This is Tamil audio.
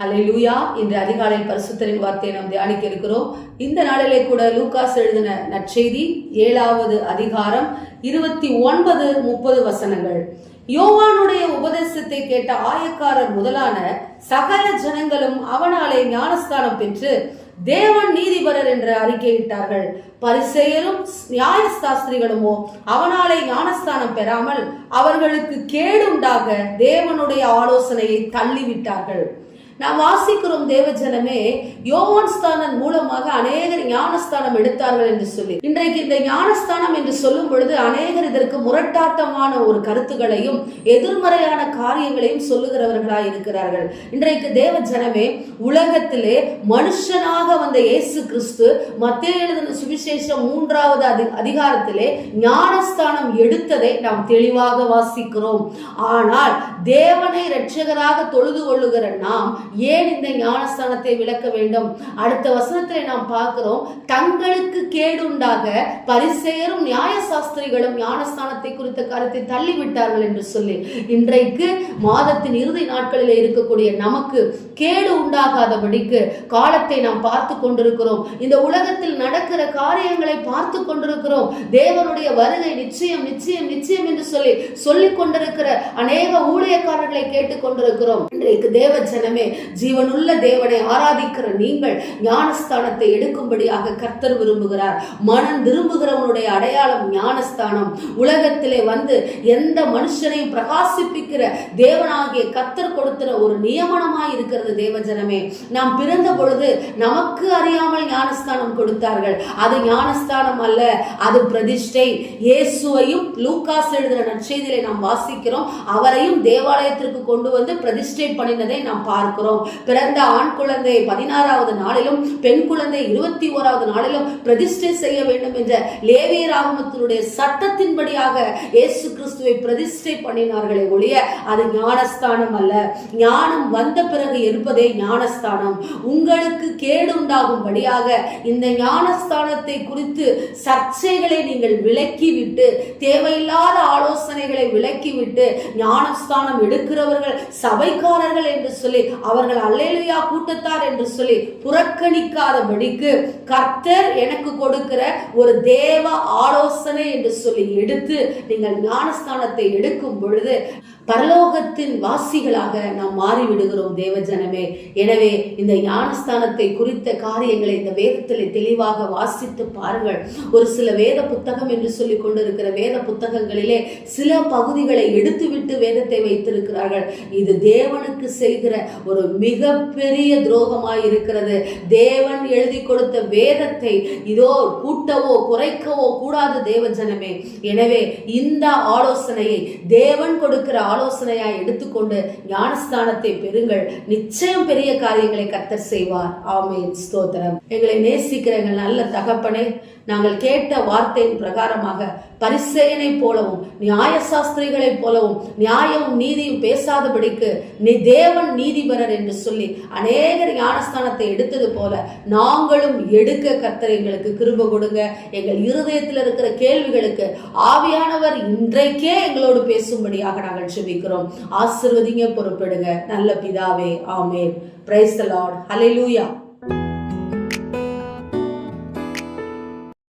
ஹalleluya. இன்று அதிகாலை பரிசுத்தரின் வார்த்தையை நாம் தியானிக்க இருக்கிறோம். இந்த நாளிலே கூட லூகாஸ் எழுதின நற்செய்தி ஏழாவது அதிகாரம் இருபத்தி ஒன்பது முப்பது வசனங்கள். யோவானுடைய உபதேசத்தை கேட்ட ஆயக்காரர் முதலான சகல ஜனங்களும் அவனாலே ஞானஸ்தானம் பெற்று தேவன் நீதிபரர் என்று அறிக்கையிட்டார்கள். பரிசெயரும் நியாயசாஸ்திரிகளுமோ அவனாலே ஞானஸ்தானம் பெறாமல் அவர்களுக்கு கேடுண்டாக தேவனுடைய ஆலோசனையை தள்ளிவிட்டார்கள். நாம் வாசிக்கிறோம் தேவஜனமே யோவான் ஸ்தானன் மூலமாக அநேகர் ஞானஸ்தானம் எடுத்தார்கள் என்று சொல்லி. இன்றைக்கு இந்த ஞானஸ்தானம் என்று சொல்லும் பொழுது அநேகர் இதற்கு முரட்டாட்டமான ஒரு கருத்துகளையும் எதிர்மறையான காரியங்களையும் சொல்லுகிறவர்களாய் இருக்கிறார்கள். இன்றைக்கு தேவ ஜனமே உலகத்திலே மனுஷனாக வந்த இயேசு கிறிஸ்து மத்திய எழுதின சுவிசேஷம் மூன்றாவது அதி அதிகாரத்திலே ஞானஸ்தானம் எடுத்ததை நாம் தெளிவாக வாசிக்கிறோம். ஆனால் தேவனை இரட்சகராக தொழுது கொள்ளுகிற நாம் ஏன் இந்த ஞானஸ்தானத்தை விளக்க வேண்டும்? அடுத்த வசனத்திலே நாம் பார்க்கிறோம் தங்களுக்கு கேடுண்டாக பரிசெயரும் நியாயசாஸ்திரிகளும் ஞானஸ்தானத்தை குறித்த கருத்தை தள்ளிவிட்டார்கள் என்று சொல்லி இன்றைக்கு மாதத்தின் இறுதி நாட்களில் இருக்கக்கூடிய நமக்கு கேடு உண்டாகாதபடிக்கு காலத்தை நாம் பார்த்து கொண்டிருக்கிறோம். இந்த உலகத்தில் நடக்கிற காரியங்களை பார்த்து கொண்டிருக்கிறோம். தேவனுடைய வருகை நிச்சயம் நிச்சயம் நிச்சயம் என்று சொல்லி சொல்லிக் கொண்டிருக்கிற அநேக ஊழியக்காரர்களை கேட்டுக் கொண்டிருக்கிறோம். இன்றைக்கு தேவ ஜனமே ஜீவனுள்ள தேவனை ஆராதிக்கிற நீங்கள் ஞானஸ்தானத்தை எடுக்கும்படியாக கர்த்தர் விரும்புகிறார். மனம் விரும்புகிறவனுடைய அடையாளம் ஞானஸ்தானம். உலகத்திலே வந்து எந்த மனுஷனையும் பிரகாசிப்பிக்கிற தேவனாகிய கர்த்தர் கொடுக்கிற ஒரு நியமனமாய் இருக்கிறது தேவஜனமே. நாம் பிறந்த பொழுது நமக்கு அறியாமல் ஞானஸ்தானம் கொடுத்தார்கள். அது ஞானஸ்தானம் அல்ல அது பிரதிஷ்டை. இயேசுவையும் லூக்காஸ் எழுதுற நற்செய்தியிலே நாம் வாசிக்கிறோம். அவரையும் தேவாலயத்திற்கு கொண்டு வந்து பிரதிஷ்டை பண்ணினதை நாம் பார்க்கிறோம். பிறந்த ஆண் குழந்தை பதினாறாவது நாளிலும் பெண் குழந்தை இருபத்தி ஓராவது நாளிலும் பிரதிஷ்டை செய்ய வேண்டும் என்ற லேவிய ராகமத்தினுடைய சட்டத்தின்படியாக இயேசு கிறிஸ்துவை பிரதிஷ்டை பண்ணினார்களே ஒழிய அது ஞானஸ்தானம் அல்ல. ஞானம் வந்த பிறகு இருப்பதே ஞானஸ்தானம். உங்களுக்கு கேடு உண்டாகும்படியாக இந்த ஞானஸ்தானத்தை குறித்து சர்ச்சைகளை நீங்கள் விலக்கிவிட்டு தேவையில்லாத ஆலோசனைகளை விலக்கிவிட்டு ஞானஸ்தானம் எடுக்கிறவர்கள் சபைக்காரர்கள் என்று சொல்லி அவர்கள் அல்லேலுயா கூட்டத்தார் என்று சொல்லி புறக்கணிக்காதபடிக்கு கர்த்தர் எனக்கு கொடுக்கிற ஒரு தேவ ஆலோசனை என்று சொல்லி எடுத்து நீங்கள் ஞானஸ்தானத்தை எடுக்கும் பொழுது பரலோகத்தின் வாசிகளாக நாம் மாறிவிடுகிறோம் தேவஜனமே. எனவே இந்த ஞானஸ்தானத்தை குறித்த காரியங்களை இந்த வேதத்தில் தெளிவாக வாசித்து பாருங்கள். ஒரு சில வேத புத்தகம் என்று சொல்லி கொண்டிருக்கிற வேத புத்தகங்களிலே சில பகுதிகளை எடுத்துவிட்டு வேதத்தை வைத்திருக்கிறார்கள். இது தேவனுக்கு செய்கிற ஒரு மிகப்பெரிய துரோகமாய் இருக்கிறது தேவன் எழுதி கொடுத்த வேதத்தை இதோ கூட்டவோ குறைக்கவோ கூடாது தேவஜனமே எனவே இந்த ஆலோசனையை தேவன் கொடுக்கிற ஆலோசனையாய் எடுத்துக்கொண்டு ஞானஸ்தானத்தை பெறுங்கள். நிச்சயம் பெரிய காரியங்களை கத்தர் செய்வார். ஆமே ஸ்தோத்திரம். எங்களை நேசிக்கிறவங்க நல்ல தகப்பனே நாங்கள் கேட்ட வார்த்தையின் பிரகாரமாக பரிசெயனை போலவும் நியாயசாஸ்திரிகளைப் போலவும் நியாயமும் நீதியும் பேசாதபடிக்கு நீ தேவன் நீதிபரர் என்று சொல்லி அநேகர் ஞானஸ்தானத்தை எடுத்தது போல நாங்களும் எடுக்க கர்த்தர் எங்களுக்கு கிருப கொடுங்க. எங்கள் இருதயத்தில் இருக்கிற கேள்விகளுக்கு ஆவியானவர் இன்றைக்கே எங்களோடு பேசும்படியாக நாங்கள் செபிக்கிறோம். ஆசிர்வதிங்க பொறுப்பிடுங்க. நல்ல பிதாவே ஆமேன். Praise the Lord hallelujah